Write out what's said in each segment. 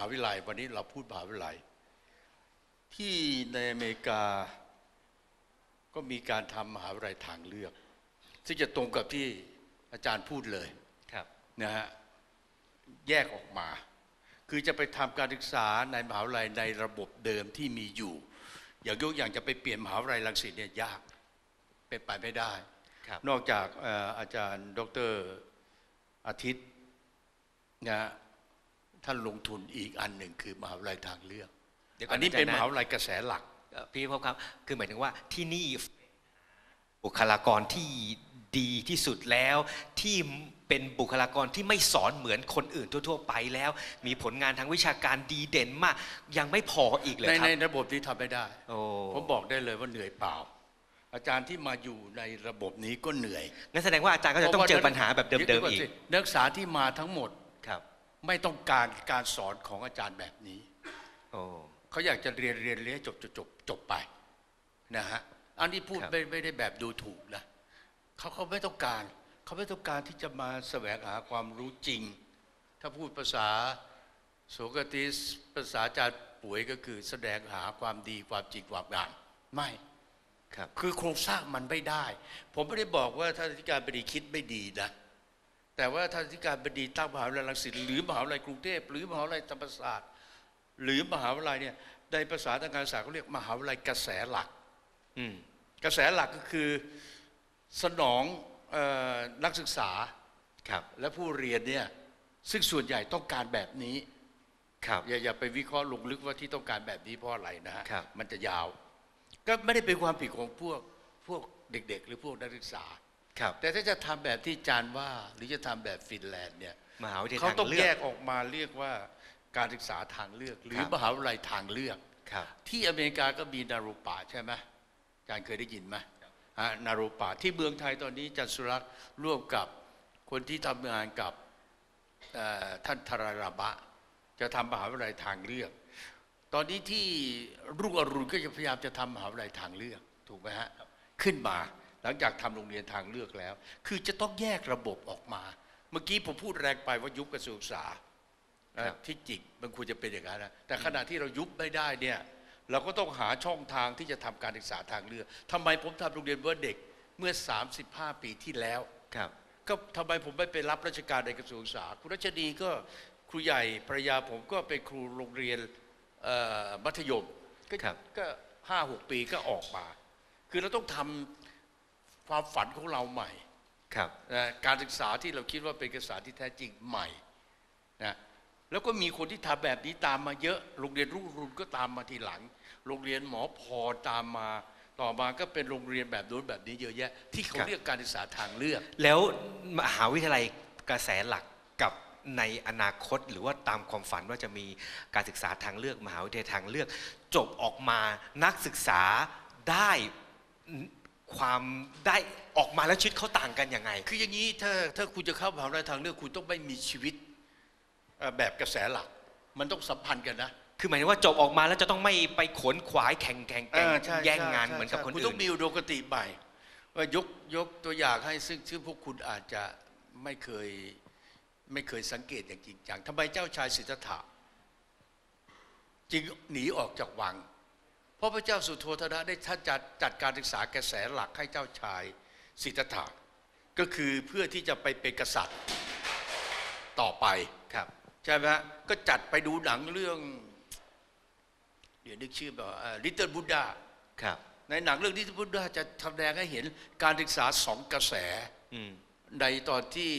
หาวิทยาลัยวันนี้เราพูดมหาวิทยาลัยที่ในอเมริกาก็มีการทำมหาวิทยาลัยทางเลือก ซึ่งจะตรงกับที่อาจารย์พูดเลยครับนะฮะแยกออกมา คือจะไปทำการศึกษาในมหาวิทยาลัยในระบบเดิมที่มีอยู่ อย่างยกอย่างจะไปเปลี่ยนมหาวิทยาลัยรังสิตเนี่ยยากเป็นไปไม่ได้ครับนอกจากเอ่ออาจารย์ดรอาทิตย์นะฮะ ท่านลงทุนอีกอันหนึ่งคือมหาวิทยาลัยทางเลือกดี๋ยวก่อันนี้เป็นมหาะวิทยาลัยกระแสหลักเอ่อพี่พบครับ คือหมายถึงว่าที่นี่บุคลากรที่ดีที่สุดแล้วที่เป็นบุคลากรที่ไม่สอนเหมือนคนอื่นทั่ว ๆ ไปแล้ว มีผลงานทางวิชาการดีเด่นมาก ยังไม่พออีกเลยในครัในบระบบนี้ทำไม่ได้โอ้ผมบอกได้เลยว่าเหนื่อยเปล่า อาจารย์ที่มาอยู่ในระบบนี้ก็เหนื่อยงั้นแสดงว่าอาจารย์ก็จะต้องเจอปัญหาแบบเดิมๆอีกนักศึกษาที่มาทั้งหมดครับ ไม่ต้องการการสอนของอาจารย์แบบนี้โอ้เขาอยากจะเรียนเรียนเรียนให้จบจบจบจบไปนะฮะอันนี้พูดครับไม่ไม่ได้แบบดูถูกนะเขาเขาไม่ต้องการเขาไม่ต้องการที่จะมาแสวงหาความรู้จริง ถ้าพูดภาษาโสกติสภาษาอาจารย์ป่วยก็คือแสดงหาความดีความจริงความงามไม่ครับคือโครงสร้างมันไม่ได้ ผมไม่ได้บอกว่าท่านอธิการบดีคิดไม่ดีนะ แต่ว่าท่านอธิการบดีตั้งมหาวิทยาลัยรังสิตหรือมหาวิทยาลัยกรุงเทพหรือมหาวิทยาลัยธรรมศาสตร์ หรือมหาวิทยาลัยเนี่ยในภาษาทางการศึกษาเขาเรียกมหาวิทยาลัยกระแสหลักอืมกระแสหลักก็คือสนองเออนักศึกษาครับและผู้เรียนเนี่ยซึ่งส่วนใหญ่ต้องการแบบนี้ครับอย่าอย่าไปวิเคราะห์ลงลึกว่าที่ต้องการแบบนี้เพราะอะไรนะฮะครับมันจะยาว ก็ไม่ได้เป็นความผิดของพวกพวกเด็ก ๆ หรือพวกนักศึกษา ครับ แต่ถ้าจะทำแบบที่จานว่า หรือจะทำแบบฟินแลนด์เนี่ยมหาวิทยาลัยเขาทางต้องเลืแยอกกออกมาเรียกว่าการศึกษาทางเลือก หรืคอรับมหาวิทยาลัยทางเลือกครับที่อเมริกาก็มีนารูปาใช่ไหมอาจารย์เคยได้ยินไหมฮะนารูปาที่เมืองไทยตอนนี้จันทร์สุรัตน์ร่วมกับคนที่ทำงานกับเอ่อท่านธารารามะจะทำมหาวิทยาลัยทางเลือก ตอนนี้ที่รุ่งอรุณก็จะพยายามจะทำมหาวิทยาลัยทางเลือก ถูกไหมฮะ ขึ้นมา หลังจากทำโรงเรียนทางเลือกแล้ว คือจะต้องแยกระบบออกมา เมื่อกี้ผมพูดแรงไปว่ายุบกระทรวงศึกษาครับที่จริงมันควรจะเป็นอย่างนั้นนะแต่ขณะที่เรายุบไม่ได้เนี่ยเราก็ต้องหาช่องทางที่จะทำการศึกษาทางเลือกทำไมผมทำโรงเรียนเพื่อเด็กเมื่อ 35 ปีที่แล้วครับก็ทำไมผมไม่ไปรับราชการในกระทรวงศึกษา คุณรัชนีก็ครูใหญ่ภรรยาผมก็เป็นครูโรงเรียนเอ่อมัธยมก็ครับก็ห้าหกปีก็ออกมา คือเราต้องทำ ความฝันของเราใหม่ครับนะการศึกษาที่เราคิดว่าเป็นการศึกษาที่แท้จริงใหม่นะแล้วก็มีคนที่ทำแบบนี้ตามมาเยอะ โรงเรียนรุ่งอรุนก็ตามมาทีหลัง โรงเรียนหมอพอตามมา ต่อมาก็เป็นโรงเรียนแบบโน้นแบบนี้เยอะแยะ ที่เขาครับเรียกการศึกษาทางเลือก แล้วมหาวิทยาลัยกระแสหลักกับในอนาคตหรือว่าตามความฝันว่าจะมีการศึกษาทางเลือก มหาวิทยาลัยทางเลือก จบออกมานักศึกษาได้ ความได้ออกมาแล้วชีวิตเขาต่างกันยังไง คืออย่างนี้ถ้าถ้าคุณจะเข้ามหาวิทยาลัยทางเลือกคุณต้องไม่มีชีวิตเอ่อแบบกระแสหลัก มันต้องสัมพันธ์กันนะ คือหมายถึงว่าจบออกมาแล้วจะต้องไม่ไปขวนขวายแข่งแข่งแข่งเออใช่แย่งงานใช่เหมือนกับใช่คนคุณอื่ต้อนงมีอุดมคติใหม่ว่ายกยกตัวอย่างให้ซึ่งซึ่งพวกคุณอาจจะไม่เคยไม่เคยสังเกตอย่างจริงจังทำไมเจ้าชายสิทธัตถะจึงหนีออกจากวัง เพราะพระเจ้าสุโธทนะได้ท่านจัดจัดการศึกษากระแสหลักให้เจ้าชายสิทธัตถะก็คือเพื่อที่จะไปเป็นกษัตริย์ต่อไปครับใช่ไหมฮะก็จัดไปดูหนังเรื่อง เดี๋ยวนึกชื่อแบบลิตเติ้ลบุดาครับในหนังเรื่องลิตเติ้ลบุดาจะแสดงให้เห็นการศึกษาสองกระแสอืมในตอนที่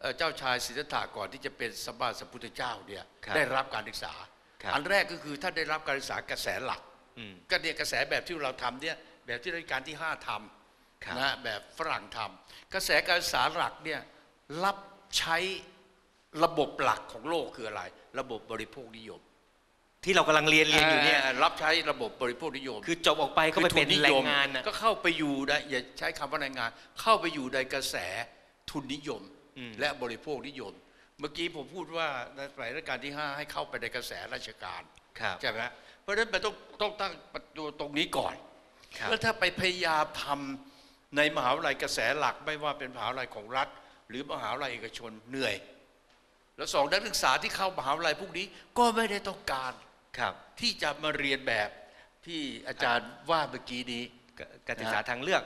เอ่อเจ้าชายสิทธัตถะก่อนที่จะเป็นสมมาสัมพุทธเจ้าเนี่ยครับได้รับการศึกษาครับอันแรกก็คือท่านได้รับการศึกษากระแสหลักอืม ก็เนี่ยกระแสแบบที่เราทำเนี่ยแบบที่รัชกาลที่ห้าทครับำนะฮะแบบฝรั่งทำกระแสการศึกษาหลักเนี่ยรับใช้ระบบหลักของโลกคืออะไร ระบบบริโภคนิยม ที่เรากำลังเรียนเรียนอยู่เนี่ยรับใช้ระบบบริโภคนิยม คือจบออกไปก็ไปเป็นคือทุแรยงมงานนะก็เข้าไปอยู่นะอย่าใช้คำว่าแรงงาน เข้าไปอยู่ในกระแสทุนนิยมอืมและบริโภคนิยม เมื่อกี้ผมพูดว่าในสมัยรัชกาลที่ 5 ให้เข้าไปในกระแสราชการครับใช่ไหม เพราะฉะนั้นมันต้องต้องตั้งประตูตรงนี้ก่อนครับแล้วถ้าไปพยายามทำในมหาวิทยาลัยกระแสหลักไม่ว่าเป็นมหาวิทยาลัยของรัฐ หรือมหาวิทยาลัยเอกชนเหนื่อย แล้วสองนักศึกษาที่เข้ามหาวิทยาลัยพวกนี้ก็ไม่ได้ต้องการครับที่จะมาเรียนแบบที่อาจารย์ว่าเมื่อกี้นี้กการศึกษาทางเลือก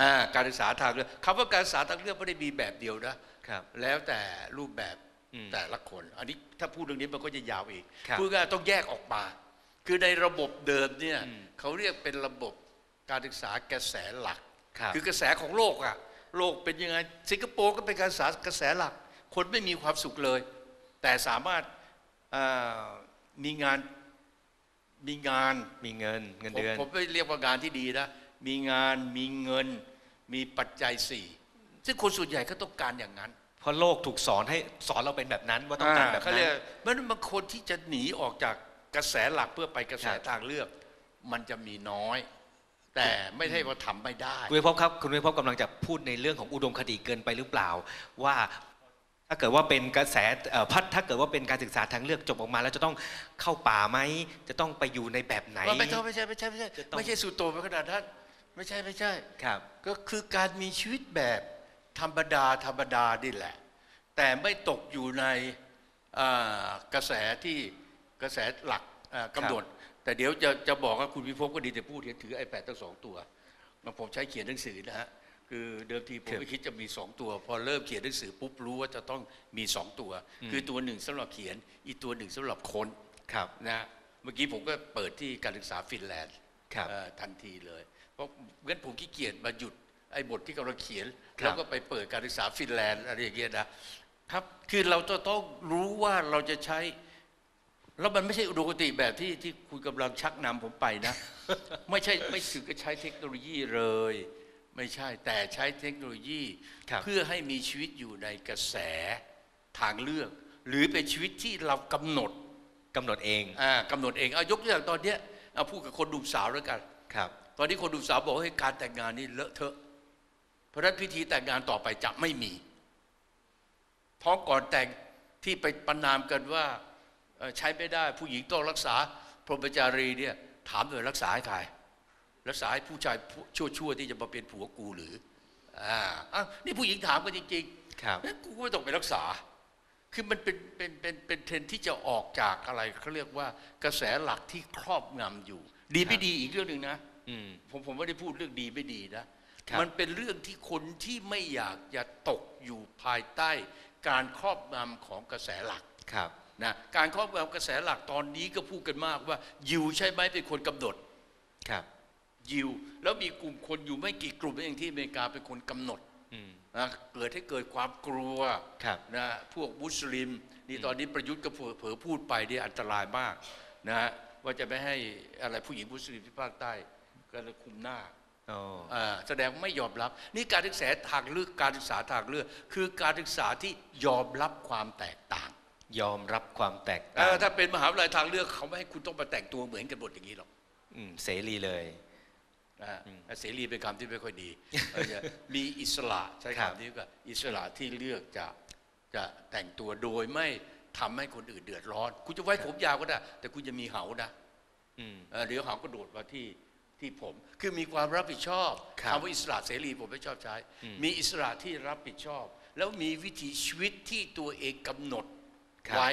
อ่าการศึกษาทางเลือกคำว่าการศึกษาทางเลือกไม่ได้มีแบบเดียวนะครับแล้วแต่รูปแบบอืมแต่ละคน อันนี้ถ้าพูดเรื่องนี้มันก็จะยาวอีกครับพูดง่ายๆต้องแยกออกมา คือในระบบเดิมเนี่ยอืมเขาเรียกเป็นระบบการศึกษากระแสหลักครับคือกระแสของโลกอะโลกเป็นยังไงสิงคโปร์ก็เป็นการศึกษากระแสหลัก คนไม่มีความสุขเลย แต่สามารถอ่ามีงานมีงานมีเงินเงินผมเดือนผมไม่เรียกว่างานที่ดีนะมีงานมีเงิน มีปัจจัยสี่ซึ่งคนส่วนใหญ่ก็ต้องการอย่างนั้น เพราะโลกถูกสอนให้สอนเราเป็นแบบนั้นว่าต้องการแบบเขานั้เรียนกเพราะฉะนั้นบางคนที่จะหนีออกจาก กระแสหลักเพื่อไปกระแสครับทางเลือก มันจะมีน้อย แต่ไม่ใช่ว่าทำไม่ได้คุณวิภพครับคุณวิภพกำลังจะพูดในเรื่องของอุดมคติเกินไปหรือเปล่า ว่าถ้าเกิดว่าเป็นกระแสเอ่อพัดถ้าเกิดว่าเป็นการศึกษาทางเลือกจบออกมา แล้วจะต้องเข้าป่าไหมจะต้องไปอยู่ในแบบไหนไม่ใช่ไม่ใช่ไม่ใช่ไม่ใช่จะต้องไม่ใช่สุดโต่งไปขนาดนั้นไม่ใช่ไม่ใช่ครับ ก็คือการมีชีวิตแบบธรรมดาธรรมดานี่แหละ แต่ไม่ตกอยู่ในอ่ากระแสที่ กระแสหลักอ่ากำหนด แต่เดี๋ยวจะจะบอกว่าคุณพิภพก็ดีแต่พูดเห็นถือ iPad ตั้งสองตัวแล้วผมใช้เขียนหนังสือนะฮะคือเดิมทีผมไม่คิดจะมีสองตัว พอเริ่มเขียนหนังสือปุ๊บรู้ว่าจะต้องมีสองตัว คือตัวหนึ่งสำหรับเขียน อีกตัวหนึ่งสำหรับค้นครับนะเมื่อกี้ผมก็เปิดที่การศึกษาฟินแลนด์ครับเอ่อทันทีเลย เพราะงั้นผมขี้เกียจมาหยุดไอ้บทที่กำลังเขียนครับแล้วก็ไปเปิดการศึกษาฟินแลนด์อะไรอย่างเงี้ยนะครับคือเราจะต้องรู้ว่าเราจะใช้ แล้วมันไม่ใช่อุดมคติแบบที่ที่คุณกำลังชักนำผมไปนะ ไม่ใช่ไม่ถึงกับใช้เทคโนโลยีเลย ไม่ใช่แต่ใช้เทคโนโลยีครับเพื่อให้มีชีวิตอยู่ในกระแสทางเลือก หรือเป็นชีวิตที่เรากำหนดกำหนดเองอ่ากำหนดเองเอายกตัวอย่างตอนเนี้ยเอาพูดกับคนหนุ่มสาวแล้วกันครับตอนนี้คนหนุ่มสาวบอกว่าให้การแต่งงานนี่เลอะเทอะ เพราะฉะนั้นพิธีแต่งงานต่อไปจะไม่มีท้องก่อนแต่งที่ไปประนามกันว่าเอ่อ ใช้ไม่ได้ ผู้หญิงต้องรักษาพรหมจารีเนี่ยถามเลยรักษาให้ใครรักษาให้ผู้ชายชั่วๆที่จะมาเป็นผัวกูหรืออ่าอ้าวนี่ผู้หญิงถามกันจริงๆครับงั้นกูก็ไม่ต้องไปรักษา คือมันเป็นเป็นเป็นเป็นเทรนด์ที่จะออกจากอะไรเขาเรียกว่ากระแสหลักที่ครอบงำอยู่ ดีไม่ดีอีกเรื่องหนึ่งนะอืมผมผมไม่ได้พูดเรื่องดีไม่ดีนะครับมันเป็นเรื่องที่คนที่ไม่อยากจะตกอยู่ภายใต้การครอบงำของกระแสหลักครับ นะการครอบงำกระแสหลักตอนนี้ก็พูดกันมากว่ายิวใช่ไหมเป็นคนกำหนดครับยิวแล้วมีกลุ่มคนอยู่ไม่กี่กลุ่มเองที่อเมริกาเป็นคนกำหนดอืมนะเกิดให้เกิดความกลัวครับนะพวกมุสลิมนี่ตอนนี้ประยุทธ์ก็เผลอเผลอพูดไปเนี่ยอันตรายมากนะฮะว่าจะไม่ให้อะไรผู้หญิงมุสลิมที่ภาคใต้ก็เลยคุมหน้าอ๋ออ่าแสดงว่าไม่ยอมรับ นี่การศึกษาทางเลือกการศึกษาทางเลือก คือการศึกษาที่ยอมรับความแตกต่าง ยอมรับความแตกเอต่างอถ้าเป็นมหาวิทยาลัยทางเลือกเขาไม่ให้คุณต้องมาแต่งตัวเหมือนกันหมดอย่างนี้หรอกอืมเสรีเลยนะฮะเสรีเป็นคำที่ไม่ค่อยดีเออจะมีอิสระใช้ครับคำนี้ก็อิสระที่เลือกจะจะแต่งตัวโดยไม่ทำให้คนอื่นเดือดร้อน คุณจะไว้ผมยาวก็ได้ แต่คุณจะมีเหานะอืมเอ่อเดี๋ยวเหาก็โดดมาที่ที่ผม คือมีความรับผิดชอบครับคำว่าอิสระเสรีผมไม่ชอบใช้อืมมีอิสระที่รับผิดชอบ แล้วมีวิถีชีวิตที่ตัวเองกำหนดครับ ไว้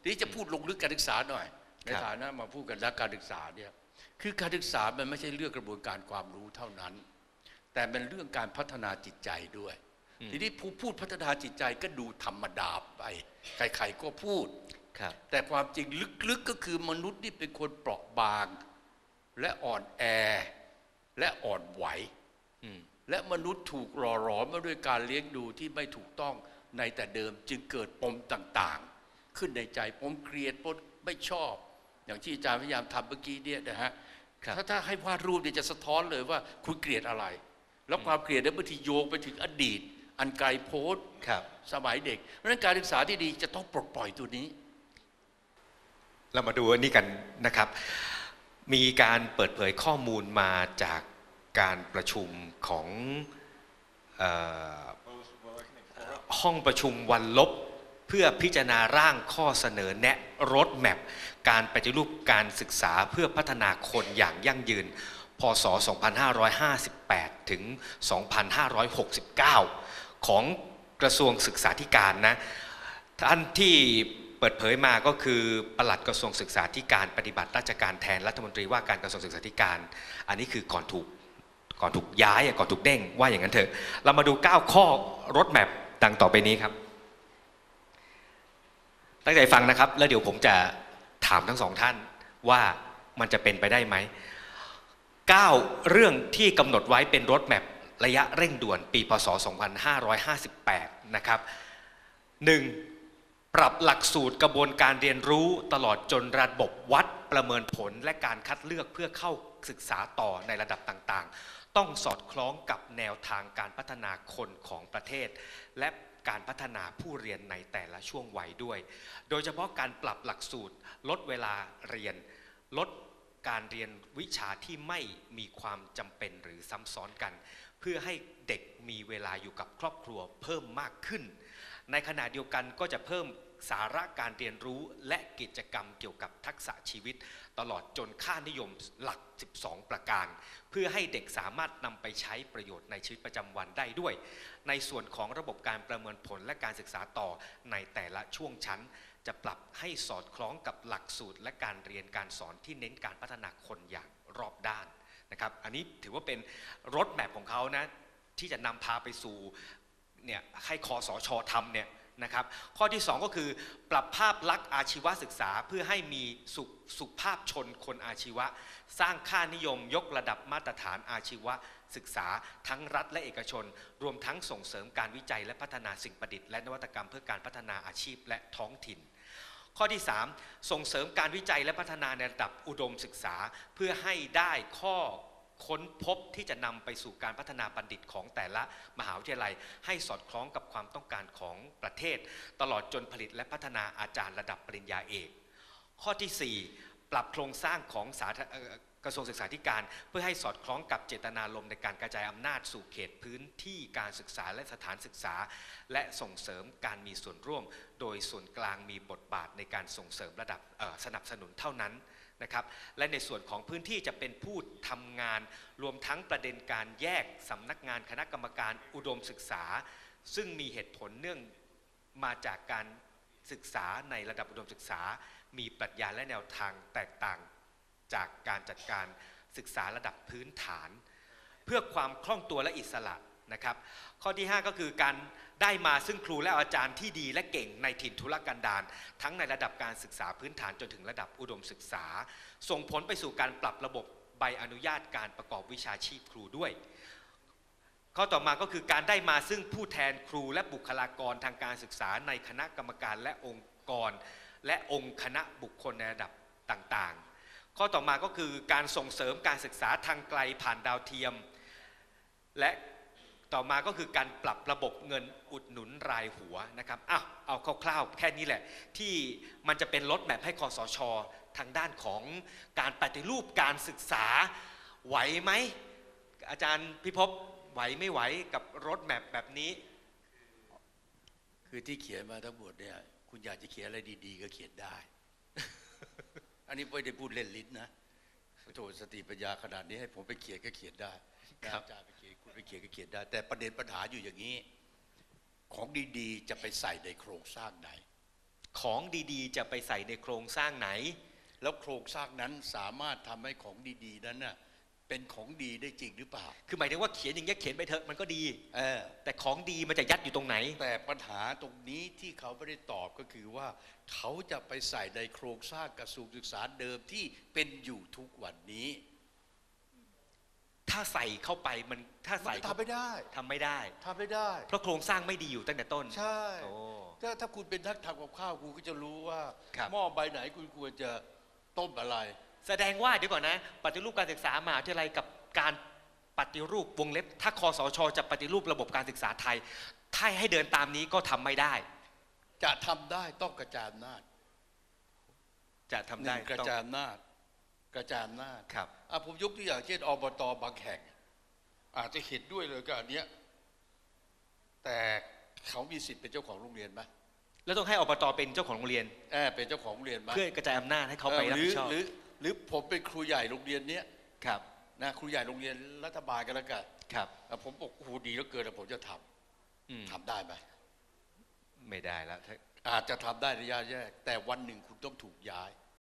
ทีนี้จะพูดลงลึกการศึกษาหน่อย ในครับฐานะมาพูดกันนักการศึกษาเนี่ยคือการศึกษามันไม่ใช่เรื่องกระบวนการความรู้เท่านั้น แต่เป็นเรื่องการพัฒนาจิตใจด้วย ทีนี้ผู้พูดพัฒนาจิตใจก็ดูธรรมดาไปใครๆก็พูดครับแต่ความจริงลึกๆก็คือมนุษย์นี่เป็นคนเปราะบาง และอ่อนแอ และอ่อนไหวอืมและมนุษย์ถูกหล่อหลอมมาด้วยการเลี้ยงดูที่ไม่ถูกต้องในแต่เดิมจึงเกิดปมต่างๆ ขึ้นในใจปมเกลียดปมไม่ชอบ อย่างที่อาจารย์พยายามทำเมื่อกี้เนี่ยนะฮะครับถ้าถ้าให้วาดรูปเนี่ยจะสะท้อนเลยว่าคุณเกลียดอะไร แล้วความเกลียดนั้นบางทีโยงไปถึงอดีต อันไกลโพ้นครับสมัยเด็ก เพราะฉะนั้นการศึกษาที่ดีจะต้องปลดปล่อยตัวนี้ เรามาดูอันนี้กันนะครับ มีการเปิดเผยข้อมูลมาจากการประชุมของเออห้องประชุมวันลบ เพื่อพิจารณาร่างข้อเสนอแนะรถแมพการปฏิรูปการศึกษาเพื่อพัฒนาคนอย่างยั่งยืน พศ 2558 ถึง 2569 ของกระทรวงศึกษาธิการนะท่านที่เปิดเผยมาก็คือปลัดกระทรวงศึกษาธิการปฏิบัติราชการแทนรัฐมนตรีว่าการกระทรวงศึกษาธิการ อันนี้คือก่อนถูกก่อนถูกย้ายก่อนถูกเด้งว่าอย่างนั้นเถอะ เรามาดู 9 ข้อรถแมพดังต่อไปนี้ครับ ตั้งใจฟังนะครับ แล้วเดี๋ยวผมจะถามทั้งสองท่านว่ามันจะเป็นไปได้ไหม9เรื่องที่กำหนดไว้เป็นรถแมพระยะเร่งด่วนปีพศ 2558 นะครับ 1. ปรับหลักสูตรกระบวนการเรียนรู้ตลอดจนระบบวัดประเมินผลและการคัดเลือกเพื่อเข้าศึกษาต่อในระดับต่างๆ ต้องสอดคล้องกับแนวทางการพัฒนาคนของประเทศ และ การพัฒนาผู้เรียนในแต่ละช่วงวัยด้วย โดยเฉพาะการปรับหลักสูตร ลดเวลาเรียน ลดการเรียนวิชาที่ไม่มีความจำเป็นหรือซ้ำซ้อนกัน เพื่อให้เด็กมีเวลาอยู่กับครอบครัวเพิ่มมากขึ้น ในขณะเดียวกันก็จะเพิ่ม สาระการเรียนรู้และกิจกรรมเกี่ยวกับทักษะชีวิต ตลอดจนค่านิยมหลัก 12 ประการ เพื่อให้เด็กสามารถนำไปใช้ประโยชน์ในชีวิตประจำวันได้ด้วย ในส่วนของระบบการประเมินผลและการศึกษาต่อในแต่ละช่วงชั้น จะปรับให้สอดคล้องกับหลักสูตร และการเรียนการสอนที่เน้นการพัฒนาคนอย่างรอบด้านนะครับอันนี้ถือว่าเป็นรถแมพของเขานะที่จะนำพาไปสู่เนี่ยให้คอสชทำเนี่ย นะครับ ข้อที่ 2 ก็คือ ปรับภาพลักษณ์อาชีวศึกษาเพื่อให้มีสุสุภาพชนคนอาชีวะ สร้างค่านิยมยกระดับมาตรฐานอาชีวศึกษาทั้งรัฐและเอกชน รวมทั้งส่งเสริมการวิจัยและพัฒนาสิ่งประดิษฐ์และนวัตกรรมเพื่อการพัฒนาอาชีพและท้องถิ่นข้อที่ 3 ส่งเสริมการวิจัยและพัฒนาในระดับอุดมศึกษา เพื่อให้ได้ข้อ ค้นพบที่จะนำไปสู่การพัฒนาบัณฑิตของแต่ละมหาวิทยาลัย ให้สอดคล้องกับความต้องการของประเทศ ตลอดจนผลิตและพัฒนาอาจารย์ระดับปริญญาเอก ข้อทีสี่4 ปรับโครงสร้างของสากระทรวงศึกษาธิการ เพื่อให้สอดคล้องกับเจตนารมณ์ในการกระจายอำนาจสู่เขตพื้นที่การศึกษาและสถานศึกษา และส่งเสริมการมีส่วนร่วม โดยส่วนกลางมีบทบาทในการส่งเสริมระดับสนับสนุนเท่านั้น นะครับและในส่วนของพื้นที่จะเป็นผู้ทำงาน รวมทั้งประเด็นการแยกสำนักงานคณะกรรมการอุดมศึกษา ซึ่งมีเหตุผลเนื่องมาจากการศึกษาในระดับอุดมศึกษา มีปรัชญาและแนวทางแตกต่างจากการจัดการศึกษาระดับพื้นฐาน เพื่อความคล่องตัวและอิสระ นะครับ ข้อที่ 5 ก็คือการได้มาซึ่งครูและอาจารย์ที่ดีและเก่งในถิ่นทุรกันดารทั้งในระดับการศึกษาพื้นฐานจนถึงระดับอุดมศึกษา ส่งผลไปสู่การปรับระบบใบอนุญาตการประกอบวิชาชีพครูด้วย ข้อต่อมาก็คือการได้มาซึ่งผู้แทนครูและบุคลากรทางการศึกษาในคณะกรรมการและองค์กร และองค์คณะบุคคลในระดับต่างๆ ข้อต่อมาก็คือการส่งเสริมการศึกษาทางไกลผ่านดาวเทียม และ ต่อมาก็คือการปรับระบบเงินอุดหนุนรายหัวนะครับอ้าวเอาคร่าวๆแค่นี้แหละ ที่มันจะเป็นรถแบบให้คอสชทางด้านของการปฏิรูปการศึกษาไหวไหมอาจารย์พิภพไหวไม่ไหวกับรถแมพแบบนี้ คือที่เขียนมาทั้งหมดเนี่ยคุณอยากจะเขียนอะไรดีๆ ก็เขียนได้ อันนี้ไม่ได้พูดเล่นลิ้นนะโถสติปัญญาขนาดนี้ให้ผมไปเขียนก็เขียนได้ อาจารย์ไปเขียนคุณไปเขียนก็เขียนได้ แต่ประเด็นปัญหาอยู่อย่างนี้ ของดีๆ จะไปใส่ในโครงสร้างไหน ของดีๆ จะไปใส่ในโครงสร้างไหน แล้วโครงสร้างนั้นสามารถทำให้ของดีๆ นั้นน่ะเป็นของดีได้จริงหรือเปล่า คือหมายถึงว่าเขียนอย่างเงี้ยเขียนไปเถอะมันก็ดีเออแต่ของดีมันจะยัดอยู่ตรงไหน แต่ปัญหาตรงนี้ที่เขาไม่ได้ตอบก็คือว่า เขาจะไปใส่ในโครงสร้างกระทรวงศึกษาเดิมที่เป็นอยู่ทุกวันนี้ถ้าใส่เข้าไปมันถ้ามัใส่นทำไม่ได้ทำไม่ได้ทำไม่ได้ เพราะโครงสร้างไม่ดีอยู่ตั้งแต่ต้น ใช่โอ้ถ้าถ้าคุณเป็นนักทำกับข้าวคุณก็จะรู้ว่าครับหม้อใบไหนคุณควรจะต้มอะไร แสดงว่าเดี๋ยวก่อนนะ ปฏิรูปการศึกษามหาวิทยาลัยกับการปฏิรูปวงเล็บ ถ้าคอสชจะปฏิรูประบบการศึกษาไทย ถ้าให้เดินตามนี้ก็ทำไม่ได้ จะทำได้ต้องกระจายอำนาจจะทำหได้นึ่งกระต้องจายอำนาจ กระจายอำนาจครับอะผมยกตัวอย่างเช่นอบตบางแห่งอาจจะเห็นด้วยเลยกับอันเนี้ยแต่เขามีสิทธิ์เป็นเจ้าของโรงเรียนไหมแล้วต้องให้อบตเป็นเจ้าของโรงเรียนเออเป็นเจ้าของโรงเรียนไหมเพื่อกระจายอำนาจให้เขาไปรับหรืผิดชอบหรือหรือผมเป็นครูใหญ่โรงเรียนเนี้ยครับนะครูใหญ่โรงเรียนรัฐบาลกันแล้วกันครับอะผมบอกโอ้โหดีเหลือเกินอะผมจะทำอืมทำได้ไหมไม่ได้แล้วถ้าอาจจะทำได้ระยะแรกแต่วันหนึ่งคุณต้องถูกย้าย